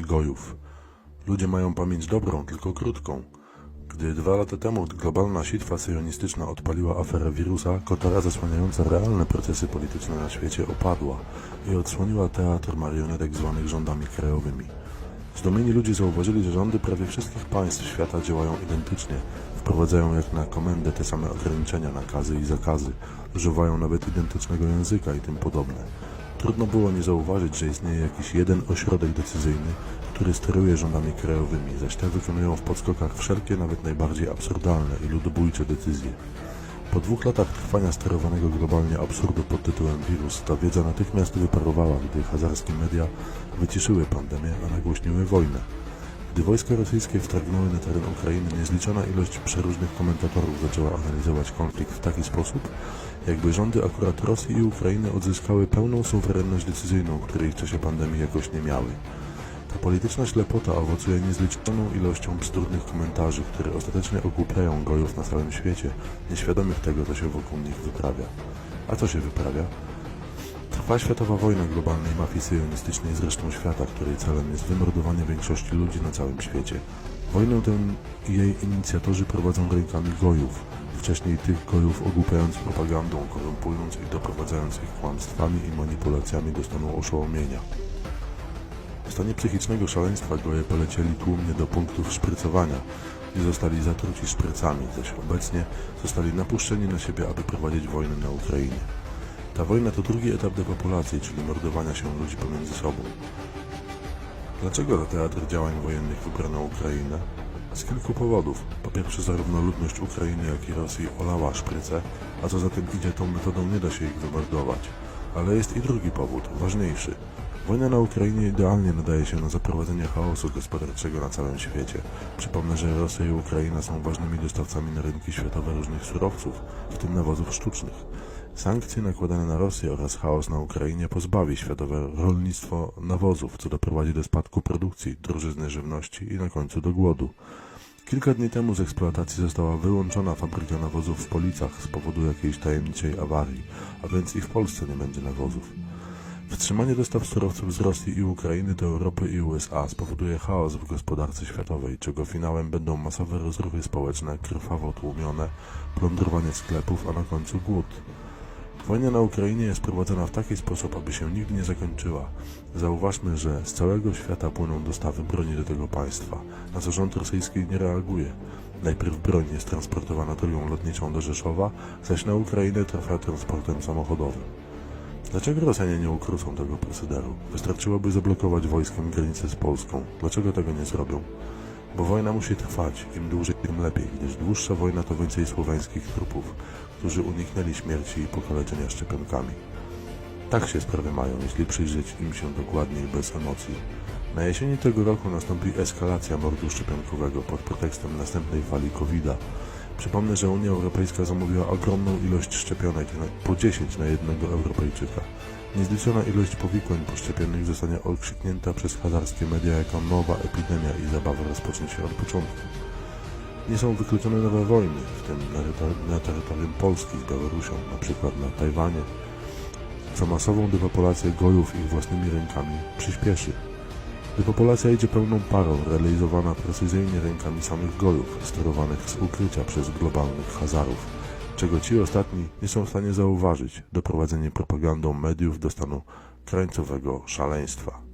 gojów. Ludzie mają pamięć dobrą, tylko krótką. Gdy dwa lata temu globalna sitwa syjonistyczna odpaliła aferę wirusa, kotara zasłaniająca realne procesy polityczne na świecie opadła i odsłoniła teatr marionetek zwanych rządami krajowymi. Zdumieni ludzie zauważyli, że rządy prawie wszystkich państw świata działają identycznie. Wprowadzają jak na komendę te same ograniczenia, nakazy i zakazy. Używają nawet identycznego języka i tym podobne. Trudno było nie zauważyć, że istnieje jakiś jeden ośrodek decyzyjny, który steruje rządami krajowymi, zaś te wykonują w podskokach wszelkie, nawet najbardziej absurdalne i ludobójcze decyzje. Po dwóch latach trwania sterowanego globalnie absurdu pod tytułem wirus, ta wiedza natychmiast wyparowała, gdy hazarskie media wyciszyły pandemię, a nagłośniły wojnę. Gdy wojska rosyjskie wtargnęły na teren Ukrainy, niezliczona ilość przeróżnych komentatorów zaczęła analizować konflikt w taki sposób, jakby rządy akurat Rosji i Ukrainy odzyskały pełną suwerenność decyzyjną, której w czasie pandemii jakoś nie miały. Ta polityczna ślepota owocuje niezliczoną ilością bzdurnych komentarzy, które ostatecznie ogłupiają gojów na całym świecie, nieświadomych tego, co się wokół nich wyprawia. A co się wyprawia? Trwa światowa wojna globalnej mafii syjonistycznej z resztą świata, której celem jest wymordowanie większości ludzi na całym świecie. Wojnę tę jej inicjatorzy prowadzą rękami gojów, wcześniej tych gojów ogłupiając propagandą, korumpując i doprowadzając ich kłamstwami i manipulacjami do stanu oszołomienia. W stanie psychicznego szaleństwa goje polecieli tłumnie do punktów szprycowania i zostali zatruci szprycami, zaś obecnie zostali napuszczeni na siebie, aby prowadzić wojnę na Ukrainie. Ta wojna to drugi etap depopulacji, czyli mordowania się ludzi pomiędzy sobą. Dlaczego na teatr działań wojennych wybrano Ukrainę? Z kilku powodów. Po pierwsze, zarówno ludność Ukrainy, jak i Rosji olała szprycę, a co za tym idzie, tą metodą nie da się ich wymordować. Ale jest i drugi powód, ważniejszy. Wojna na Ukrainie idealnie nadaje się na zaprowadzenie chaosu gospodarczego na całym świecie. Przypomnę, że Rosja i Ukraina są ważnymi dostawcami na rynki światowe różnych surowców, w tym nawozów sztucznych. Sankcje nakładane na Rosję oraz chaos na Ukrainie pozbawi światowe rolnictwo nawozów, co doprowadzi do spadku produkcji, drożyzny żywności i na końcu do głodu. Kilka dni temu z eksploatacji została wyłączona fabryka nawozów w Policach z powodu jakiejś tajemniczej awarii, a więc i w Polsce nie będzie nawozów. Wstrzymanie dostaw surowców z Rosji i Ukrainy do Europy i USA spowoduje chaos w gospodarce światowej, czego finałem będą masowe rozruchy społeczne, krwawo tłumione, plądrowanie sklepów, a na końcu głód. Wojna na Ukrainie jest prowadzona w taki sposób, aby się nigdy nie zakończyła. Zauważmy, że z całego świata płyną dostawy broni do tego państwa, na co rząd rosyjski nie reaguje. Najpierw broń jest transportowana drogą lotniczą do Rzeszowa, zaś na Ukrainę trafia transportem samochodowym. Dlaczego Rosjanie nie ukrócą tego procederu? Wystarczyłoby zablokować wojskiem granicę z Polską. Dlaczego tego nie zrobią? Bo wojna musi trwać. Im dłużej, tym lepiej, gdyż dłuższa wojna to więcej słoweńskich trupów, którzy uniknęli śmierci i pokaleczenia szczepionkami. Tak się sprawy mają, jeśli przyjrzeć im się dokładniej, bez emocji. Na jesieni tego roku nastąpi eskalacja mordu szczepionkowego pod pretekstem następnej fali COVID-a. Przypomnę, że Unia Europejska zamówiła ogromną ilość szczepionek, po 10 na jednego Europejczyka. Niezliczona ilość powikłań poszczepionych zostanie okrzyknięta przez hazarskie media jako nowa epidemia i zabawa rozpocznie się od początku. Nie są wykluczone nowe wojny, w tym na terytorium Polski z Białorusią, na przykład na Tajwanie, co masową depopulację gojów ich własnymi rękami przyspieszy. Depopulacja idzie pełną parą, realizowana precyzyjnie rękami samych gojów, sterowanych z ukrycia przez globalnych hazarów, czego ci ostatni nie są w stanie zauważyć, doprowadzenie propagandą mediów do stanu krańcowego szaleństwa.